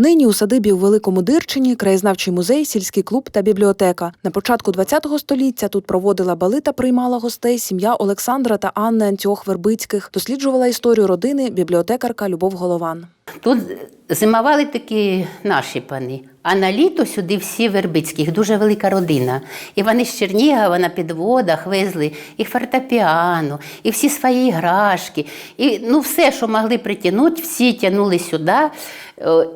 Нині у садибі у Великому Дирчині краєзнавчий музей, сільський клуб та бібліотека. На початку ХХ століття тут проводила бали та приймала гостей сім'я Олександра та Анни Антіох Вербицьких. Досліджувала історію родини бібліотекарка Любов Голован. Тут зимували такі наші пани, а на літо сюди всі вербицькі, дуже велика родина. І вони з Чернігова на підводах везли і фортепіано, і всі свої іграшки, і ну, все, що могли притягнути, всі тягнули сюди.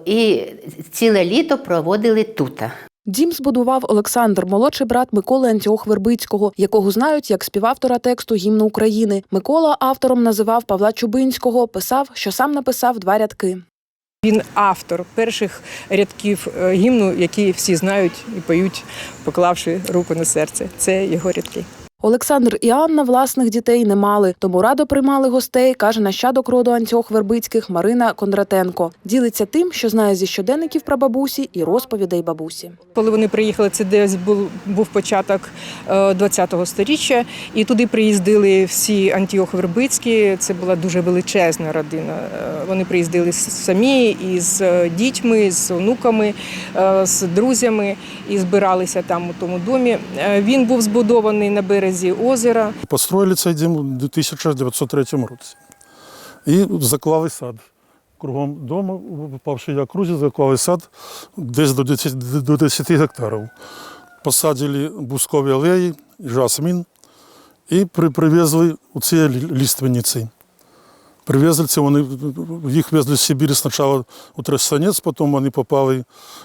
І ціле літо проводили тут. Дім збудував Олександр, молодший брат Миколи Антіох Вербицького, якого знають як співавтора тексту гімну України. Микола автором називав Павла Чубинського, писав, що сам написав два рядки. Він автор перших рядків е, гімну, які всі знають і поють, поклавши руку на серце. Це його рядки. Олександр і Анна власних дітей не мали, тому радо приймали гостей, каже нащадок роду Антіох Вербицьких Марина Кондратенко. Ділиться тим, що знає зі щоденників прабабусі і розповідей бабусі. Коли вони приїхали, це десь був, був початок е, ХХ століття, і туди приїздили всі Антіох Вербицькі. Це була дуже величезна родина. Е, Вони приїздили самі із е, дітьми, з онуками, е, з друзями і збиралися там у тому домі. Е, Він був збудований на березі озера. Построїли цей дім у 1903 році. І заклали сад. Кругом дому, попавши я крузі, заклали сад десь до 10, до 10 гектарів. Посадили бускові алеї, жасмін і привезли у ці ліственниці. Привезли це, вони їх везли з Сибірі спочатку у Тростянець, потім вони попали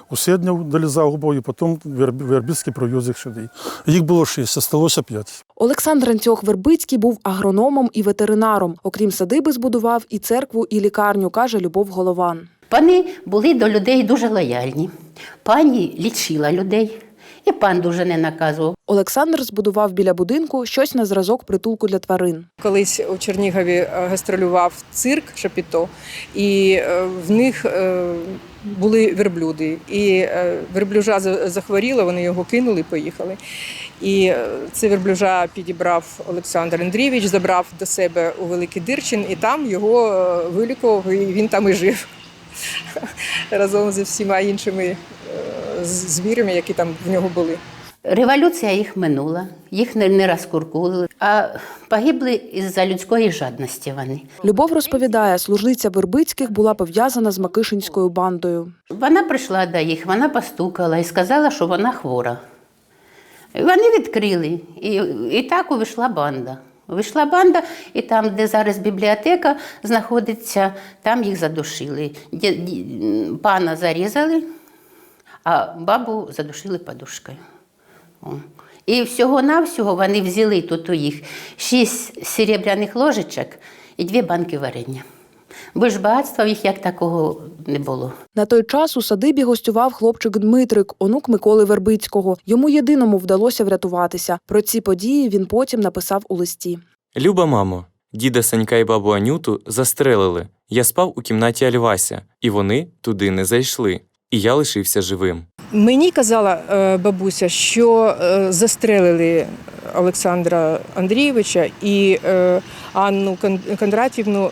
у Седню далі загубою, потім Верб- Вербицький привез їх сюди. Їх було шість, залишилося п'ять. Олександр Антіох Вербицький був агрономом і ветеринаром. Окрім садиби, збудував і церкву, і лікарню, каже Любов Голован. Пани були до людей дуже лояльні. Пані лічила людей, і пан дуже не наказував. Олександр збудував біля будинку щось на зразок притулку для тварин. Колись у Чернігові е, гастролював цирк Шапіто, і е, в них е, були верблюди. І верблюжа за- захворіла, вони його кинули, поїхали. І це верблюжа підібрав Олександр Андрійович, забрав до себе у Великий Дирчин, і там його вилікував, і він там і жив разом зі всіма іншими з- звірями, які там в нього були. Революція їх минула, їх не, не розкуркулили, а погибли із-за людської жадності вони. Любов розповідає, служниця Вербицьких була пов'язана з Макишинською бандою. Вона прийшла до їх, вона постукала і сказала, що вона хвора. І Вони відкрили, і, і так увійшла банда. Увійшла банда, і там, де зараз бібліотека знаходиться, там їх задушили. Пана зарізали, а бабу задушили подушкою. О. І всього-навсього вони взяли тут у їх шість серебряних ложечок і дві банки варення. Бо ж багатства в їх як такого не було. На той час у садибі гостював хлопчик Дмитрик, онук Миколи Вербицького. Йому єдиному вдалося врятуватися. Про ці події він потім написав у листі. Люба мамо, діда Санька і бабу Анюту застрелили. Я спав у кімнаті Альвася, і вони туди не зайшли. І я лишився живим. Мені казала е, бабуся, що е, застрелили Олександра Андрійовича і е, Анну Кон- Кондратівну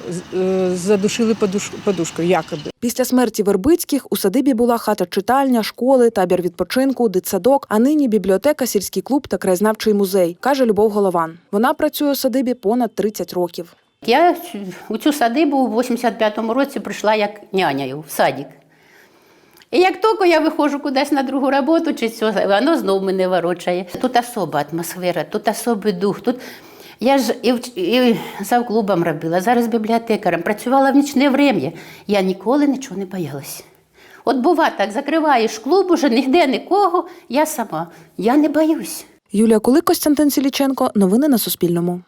задушили подушкою, якоби. Після смерті Вербицьких у садибі була хата читальня, школи, табір відпочинку, дитсадок, а нині бібліотека, сільський клуб та краєзнавчий музей, каже Любов Голован. Вона працює у садибі понад 30 років. Я у цю садибу у 85-му році прийшла як нянею в садик. І як тільки я виходжу кудись на другу роботу, чи цього, воно знов мене ворочає. Тут особа атмосфера, тут особий дух. Тут... Я ж і, і за клубом робила, зараз бібліотекарем, працювала в нічне врем'я. Я ніколи нічого не боялася. От бува так, закриваєш клуб, уже ніде нікого, я сама. Я не боюсь. Юлія Кулик, Костянтин Сіліченко. Новини на Суспільному.